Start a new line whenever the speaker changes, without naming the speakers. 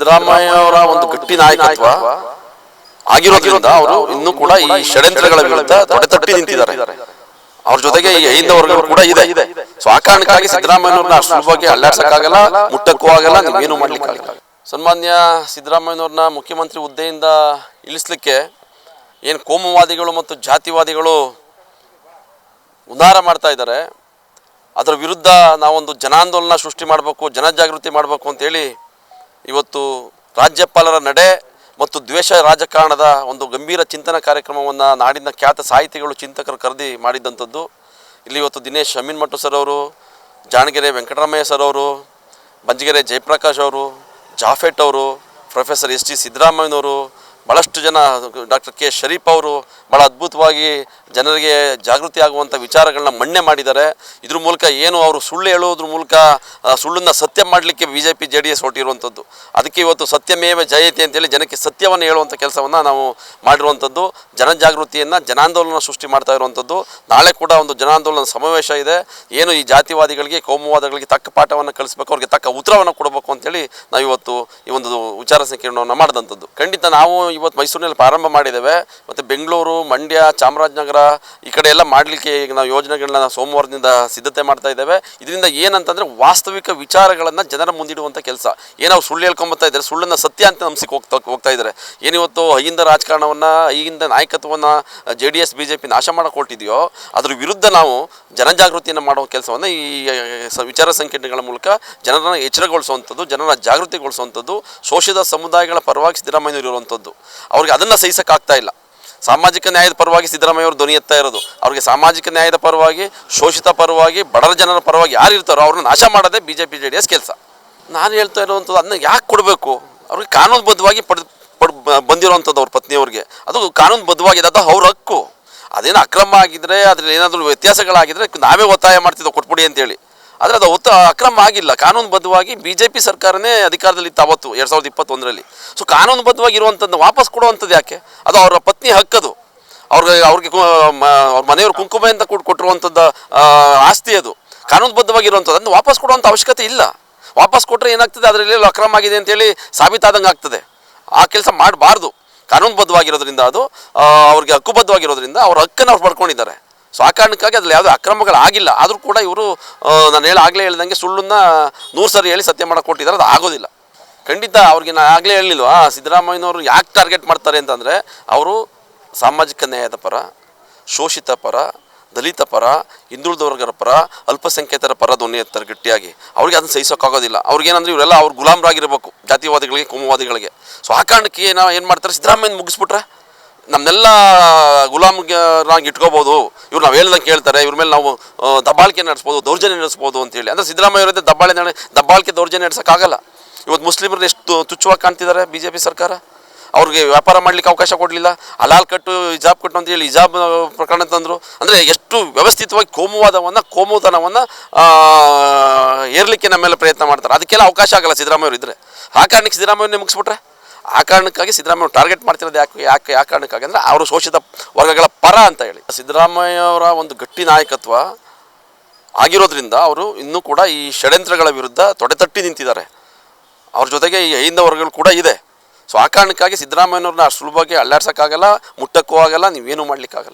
ಸಿದ್ದರಾಮಯ್ಯ ಅವರ ಒಂದು ಗಟ್ಟಿ ನಾಯಕತ್ವ ಆಗಿರೋದ್ರಿಂದ ಅವರು ಇನ್ನೂ ಕೂಡ ಈ ಷಡ್ಯಂತ್ರಗಳ ವಿರುದ್ಧ ತೊಡೆತಟ್ಟಿ ನಿಂತಿದ್ದಾರೆ. ಅವ್ರ ಜೊತೆಗೆ ಈ ಐದು ಕೂಡ ಇದೆ. ಸೊ ಆ ಕಾರಣಕ್ಕಾಗಿ ಸಿದ್ದರಾಮಯ್ಯವ್ರನ್ನ ಅಷ್ಟು ಸುಲಭವಾಗಿ ಅಲ್ಲಾಡ್ಸಕ್ಕಾಗಲ್ಲ, ಮುಟ್ಟಕ್ಕೂ ಆಗಲ್ಲ, ನೀವೇನು ಮಾಡ್ಲಿಕ್ಕಾಗಲ್ಲ. ಸನ್ಮಾನ್ಯ ಸಿದ್ದರಾಮಯ್ಯನವ್ರನ್ನ ಮುಖ್ಯಮಂತ್ರಿ ಹುದ್ದೆಯಿಂದ ಇಳಿಸ್ಲಿಕ್ಕೆ ಏನು ಕೋಮುವಾದಿಗಳು ಮತ್ತು ಜಾತಿವಾದಿಗಳು ಉದ್ಧಾರ ಮಾಡ್ತಾ ಇದ್ದಾರೆ. ಅದರ ವಿರುದ್ಧ ನಾವೊಂದು ಜನಾಂದೋಲನ ಸೃಷ್ಟಿ ಮಾಡಬೇಕು, ಜನಜಾಗೃತಿ ಮಾಡಬೇಕು ಅಂತೇಳಿ ಇವತ್ತು ರಾಜ್ಯಪಾಲರ ನಡೆ ಮತ್ತು ದ್ವೇಷ ರಾಜಕಾರಣದ ಒಂದು ಗಂಭೀರ ಚಿಂತನ ಕಾರ್ಯಕ್ರಮವನ್ನು ನಾಡಿನ ಖ್ಯಾತ ಸಾಹಿತಿಗಳು ಚಿಂತಕರು ಕರೆದಿ ಮಾಡಿದ್ದಂಥದ್ದು ಇಲ್ಲಿ ಇವತ್ತು ದಿನೇಶ್ ಅಮೀನ್ ಮಟ್ಟು ಸರ್ ಅವರು, ಜಾಣಗೆರೆ ವೆಂಕಟರಾಮಯ್ಯ ಸರ್ ಅವರು, ಬಂಜಗೆರೆ ಜಯಪ್ರಕಾಶ್ ಅವರು, ಜಾಫೆಟ್ ಅವರು, ಪ್ರೊಫೆಸರ್ ಎಸ್ ಟಿ ಸಿದ್ದರಾಮಯ್ಯನವರು ಭಾಳಷ್ಟು ಜನ ಡಾಕ್ಟರ್ ಕೆ ಶರೀಫ್ ಅವರು ಭಾಳ ಅದ್ಭುತವಾಗಿ ಜನರಿಗೆ ಜಾಗೃತಿ ಆಗುವಂಥ ವಿಚಾರಗಳನ್ನ ಮಣ್ಣೆ ಮಾಡಿದ್ದಾರೆ. ಇದ್ರ ಮೂಲಕ ಏನು ಅವರು ಸುಳ್ಳು ಹೇಳೋದ್ರ ಮೂಲಕ ಸುಳ್ಳನ್ನು ಸತ್ಯ ಮಾಡಲಿಕ್ಕೆ B J P J D S ಹೊರಟಿರುವಂಥದ್ದು ಅದಕ್ಕೆ ಇವತ್ತು ಸತ್ಯಮೇವ ಜಯತಿ ಅಂತೇಳಿ ಜನಕ್ಕೆ ಸತ್ಯವನ್ನು ಹೇಳುವಂಥ ಕೆಲಸವನ್ನು ನಾವು ಮಾಡಿರುವಂಥದ್ದು ಜನಜಾಗೃತಿಯನ್ನು, ಜನಾಂದೋಲನ ಸೃಷ್ಟಿ ಮಾಡ್ತಾ ಇರುವಂಥದ್ದು ನಾಳೆ ಕೂಡ ಒಂದು ಜನಾಂದೋಲನ ಸಮಾವೇಶ ಇದೆ. ಏನು ಈ ಜಾತಿವಾದಿಗಳಿಗೆ, ಕೋಮುವಾದಗಳಿಗೆ ತಕ್ಕ ಪಾಠವನ್ನು ಕಲಿಸ್ಬೇಕು, ಅವ್ರಿಗೆ ತಕ್ಕ ಉತ್ತರವನ್ನು ಕೊಡಬೇಕು ಅಂತೇಳಿ ನಾವು ಇವತ್ತು ಈ ಒಂದು ವಿಚಾರ ಸಂಕಿರಣವನ್ನು ಮಾಡಿದಂಥದ್ದು ಖಂಡಿತ ನಾವು ಇವತ್ತು ಮೈಸೂರಿನಲ್ಲಿ ಪ್ರಾರಂಭ ಮಾಡಿದ್ದೇವೆ. ಮತ್ತು ಬೆಂಗಳೂರು, ಮಂಡ್ಯ, ಚಾಮರಾಜನಗರ ಈ ಕಡೆ ಎಲ್ಲ ಮಾಡಲಿಕ್ಕೆ ಈಗ ನಾವು ಯೋಜನೆಗಳನ್ನ ಸೋಮವಾರದಿಂದ ಸಿದ್ಧತೆ ಮಾಡ್ತಾ ಇದ್ದೇವೆ. ಇದರಿಂದ ಏನಂತಂದರೆ ವಾಸ್ತವಿಕ ವಿಚಾರಗಳನ್ನು ಜನರ ಮುಂದಿಡುವಂಥ ಕೆಲಸ. ಏನೋ ಸುಳ್ಳು ಹೇಳ್ಕೊಂಬತ್ತಾ ಇದ್ದಾರೆ, ಸುಳ್ಳನ್ನು ಸತ್ಯ ಅಂತ ನಂಬಿಸಿ ಹೋಗ್ತಾ ಹೋಗ್ತಾ ಇದ್ದಾರೆ. ಏನಿವತ್ತು ಅಹಿಂದ ರಾಜಕಾರಣವನ್ನು ಅಯ್ಯಿಂದ ನಾಯಕತ್ವವನ್ನು J D S B J P ನಾಶ ಮಾಡಿಕೊಟ್ಟಿದೆಯೋ, ಅದ್ರ ವಿರುದ್ಧ ನಾವು ಜನಜಾಗೃತಿಯನ್ನು ಮಾಡುವ ಕೆಲಸವನ್ನು ಈ ವಿಚಾರ ಸಂಕಿರಣಗಳ ಮೂಲಕ ಜನರನ್ನು ಎಚ್ಚರಗೊಳಿಸುವಂಥದ್ದು ಜನರ ಜಾಗೃತಿಗೊಳಿಸುವಂಥದ್ದು, ಶೋಷಿತ ಸಮುದಾಯಗಳ ಪರವಾಗಿ ಸಿದ್ದರಾಮಯ್ಯನವರು ಇರುವಂಥದ್ದು. ಅವ್ರಿಗೆ ಅದನ್ನು ಸಹಿಸಕ್ಕಾಗ್ತಾ ಇಲ್ಲ. ಸಾಮಾಜಿಕ ನ್ಯಾಯದ ಪರವಾಗಿ ಸಿದ್ದರಾಮಯ್ಯ ಅವರು ಧ್ವನಿ ಎತ್ತಾ ಇರೋದು, ಅವ್ರಿಗೆ ಸಾಮಾಜಿಕ ನ್ಯಾಯದ ಪರವಾಗಿ, ಶೋಷಿತ ಪರವಾಗಿ, ಬಡರ ಜನರ ಪರವಾಗಿ ಯಾರು ಇರ್ತಾರೋ ಅವ್ರನ್ನ ನಾಶ ಮಾಡೋದೇ B J P J D S ಕೆಲಸ. ನಾನು ಹೇಳ್ತಾ ಇರುವಂಥದ್ದು ಅದನ್ನ ಯಾಕೆ ಕೊಡಬೇಕು? ಅವ್ರಿಗೆ ಕಾನೂನುಬದ್ಧವಾಗಿ ಪಡೆದು ಪಡ್, ಬಂದಿರುವಂಥದ್ದು ಅವ್ರ ಪತ್ನಿಯವ್ರಿಗೆ. ಅದು ಕಾನೂನುಬದ್ಧವಾಗಿದೆ ಅದು ಅವ್ರ ಹಕ್ಕು. ಅದೇನು ಅಕ್ರಮ ಆಗಿದ್ರೆ, ಅದ್ರಲ್ಲಿ ಏನಾದರೂ ವ್ಯತ್ಯಾಸಗಳಾಗಿದ್ರೆ ನಾವೇ ಒತ್ತಾಯ ಮಾಡ್ತಿದ್ದೋ ಕೊಟ್ಬಿಡಿ ಅಂತೇಳಿ. ಆದರೆ ಅದು ಒತ್ತ ಅಕ್ರಮ ಆಗಿಲ್ಲ. ಕಾನೂನುಬದ್ಧವಾಗಿ ಬಿ ಜೆ ಪಿ ಸರ್ಕಾರನೇ ಅಧಿಕಾರದಲ್ಲಿತ್ತು ಅವತ್ತು, ಎರಡು ಸಾವಿರದ ಇಪ್ಪತ್ತೊಂದರಲ್ಲಿ. ಸೊ ಕಾನೂನುಬದ್ಧವಾಗಿ ಇರುವಂಥದ್ದು ವಾಪಸ್ ಕೊಡುವಂಥದ್ದು ಯಾಕೆ? ಅದು ಅವರ ಪತ್ನಿ ಹಕ್ಕದು. ಅವ್ರಿಗೆ ಅವ್ರಿಗೆ ಅವ್ರ ಮನೆಯವ್ರ ಕುಂಕುಮ ಅಂತ ಕೊಟ್ಟು ಕೊಟ್ಟಿರುವಂಥದ್ದು ಆಸ್ತಿ ಅದು. ಕಾನೂನುಬದ್ಧವಾಗಿರುವಂಥದ್ದು ಅದನ್ನು ವಾಪಸ್ ಕೊಡುವಂಥ ಅವಶ್ಯಕತೆ ಇಲ್ಲ. ವಾಪಸ್ ಕೊಟ್ಟರೆ ಏನಾಗ್ತದೆ? ಅದರಲ್ಲಿ ಅಕ್ರಮ ಆಗಿದೆ ಅಂತೇಳಿ ಸಾಬೀತಾದಂಗೆ ಆಗ್ತದೆ. ಆ ಕೆಲಸ ಮಾಡಬಾರ್ದು. ಕಾನೂನುಬದ್ಧವಾಗಿರೋದ್ರಿಂದ ಅದು ಅವ್ರಿಗೆ ಹಕ್ಕುಬದ್ಧವಾಗಿರೋದ್ರಿಂದ ಅವ್ರ ಹಕ್ಕನ್ನು ಅವ್ರು ಪಡ್ಕೊಂಡಿದ್ದಾರೆ. ಸೊ ಆ ಕಾರಣಕ್ಕಾಗಿ ಅದ್ರಲ್ಲಿ ಯಾವುದೇ ಅಕ್ರಮಗಳಾಗಿಲ್ಲ. ಆದರೂ ಕೂಡ ಇವರು ನಾನು ಹೇಳಿ ಆಗಲೇ ಹೇಳ್ದಂಗೆ ಸುಳ್ಳನ್ನ ನೂರು ಸರಿ ಹೇಳಿ ಸತ್ಯ ಮಾಡಕ್ಕೆ ಕೊಟ್ಟಿದ್ದಾರೆ, ಅದು ಆಗೋದಿಲ್ಲ. ಖಂಡಿತ ಅವ್ರಿಗೆ ನಾನು ಆಗಲೇ ಹೇಳಿಲ್ವಾ ಸಿದ್ದರಾಮಯ್ಯನವರು ಯಾಕೆ ಟಾರ್ಗೆಟ್ ಮಾಡ್ತಾರೆ ಅಂತಂದರೆ, ಅವರು ಸಾಮಾಜಿಕ ನ್ಯಾಯದ ಪರ, ಶೋಷಿತ ಪರ, ದಲಿತ ಪರ ಹಿಂದುಳಿದ ವರ್ಗರ ಪರ, ಅಲ್ಪಸಂಖ್ಯಾತರ ಪರ ಧ್ವನಿ ಎತ್ತರ ಗಟ್ಟಿಯಾಗಿ. ಅವ್ರಿಗೆ ಅದನ್ನು ಸಹಿಸೋಕ್ಕಾಗೋದಿಲ್ಲ. ಅವ್ರಿಗೇನಂದ್ರೆ ಇವರೆಲ್ಲ ಅವ್ರು ಗುಲಾಮರಾಗಿರಬೇಕು, ಜಾತಿವಾದಿಗಳಿಗೆ, ಕೋಮುವಾದಿಗಳಿಗೆ. ಸೊ ಆ ಕಾರಣಕ್ಕೆ ನಾವು ಏನು ಮಾಡ್ತಾರೆ, ಸಿದ್ದರಾಮಯ್ಯನ ಮುಗಿಸ್ಬಿಟ್ರೆ ನಮ್ಮನ್ನೆಲ್ಲ ಗುಲಾಮ್ರಾಗಿ ಇಟ್ಕೋಬೋದು. ಇವ್ರು ನಾವು ಹೇಳ್ದಂಗೆ ಕೇಳ್ತಾರೆ. ಇವ್ರ ಮೇಲೆ ನಾವು ದಬ್ಬಾಳಿಕೆ ನಡೆಸ್ಬೋದು, ದೌರ್ಜನ್ಯ ನಡೆಸ್ಬೋದು ಅಂತೇಳಿ ಅಂದರೆ ಸಿದ್ದರಾಮಯ್ಯ ಅವರದ್ದೇ ದಬ್ಬಾಳಿ ನಡೆ, ದಬ್ಬಾಳಿಕೆ ದೌರ್ಜನ್ಯ ನಡೆಸೋಕ್ಕಾಗಲ್ಲ. ಇವತ್ತು ಮುಸ್ಲಿಮರನ್ನ ಎಷ್ಟು ತುಚ್ಛವಾಗಿ ಕಾಣ್ತಿದ್ದಾರೆ ಬಿ ಜೆ ಪಿ ಸರ್ಕಾರ? ಅವ್ರಿಗೆ ವ್ಯಾಪಾರ ಮಾಡಲಿಕ್ಕೆ ಅವಕಾಶ ಕೊಡಲಿಲ್ಲ. ಅಲಾಲ್ ಕಟ್ಟು, ಹಿಜಾಬ್ ಕಟ್ಟು ಅಂತ ಹೇಳಿ ಹಿಜಾಬ್ ಪ್ರಕರಣ ತಂದರು. ಅಂದರೆ ಎಷ್ಟು ವ್ಯವಸ್ಥಿತವಾಗಿ ಕೋಮುವಾದವನ್ನು, ಕೋಮುತನವನ್ನು ಏರ್ಲಿಕ್ಕೆ ನಮ್ಮ ಮೇಲೆ ಪ್ರಯತ್ನ ಮಾಡ್ತಾರೆ. ಅದಕ್ಕೆಲ್ಲ ಅವಕಾಶ ಆಗಲ್ಲ ಸಿದ್ದರಾಮಯ್ಯವರು ಇದ್ದರೆ ಆ ಕಾರಣಕ್ಕೆ ಸಿದ್ದರಾಮಯ್ಯನೇ ಮುಗಿಸ್ಬಿಟ್ರೆ? ಆ ಕಾರಣಕ್ಕಾಗಿ ಸಿದ್ದರಾಮಯ್ಯ ಟಾರ್ಗೆಟ್ ಮಾಡ್ತಿರೋದು ಯಾಕೆ ಯಾಕೆ, ಯಾವ ಕಾರಣಕ್ಕಾಗಿ ಅಂದರೆ ಅವರು ಶೋಷಿತ ವರ್ಗಗಳ ಪರ ಅಂತ ಹೇಳಿ. ಸಿದ್ದರಾಮಯ್ಯ ಅವರ ಒಂದು ಗಟ್ಟಿ ನಾಯಕತ್ವ ಆಗಿರೋದ್ರಿಂದ ಅವರು ಇನ್ನೂ ಕೂಡ ಈ ಷಡ್ಯಂತ್ರಗಳ ವಿರುದ್ಧ ತೊಡೆತಟ್ಟಿ ನಿಂತಿದ್ದಾರೆ. ಅವ್ರ ಜೊತೆಗೆ ಈ ಹೈಂದ ವರ್ಗಗಳು ಕೂಡ ಇದೆ. ಸೊ ಆ ಕಾರಣಕ್ಕಾಗಿ ಸಿದ್ದರಾಮಯ್ಯನವ್ರನ್ನ ಅಷ್ಟು ಸುಲಭವಾಗಿ ಅಲ್ಲಾಡ್ಸೋಕ್ಕಾಗಲ್ಲ, ಮುಟ್ಟಕ್ಕೂ ಆಗಲ್ಲ, ನೀವೇನು ಮಾಡಲಿಕ್ಕಾಗಲ್ಲ.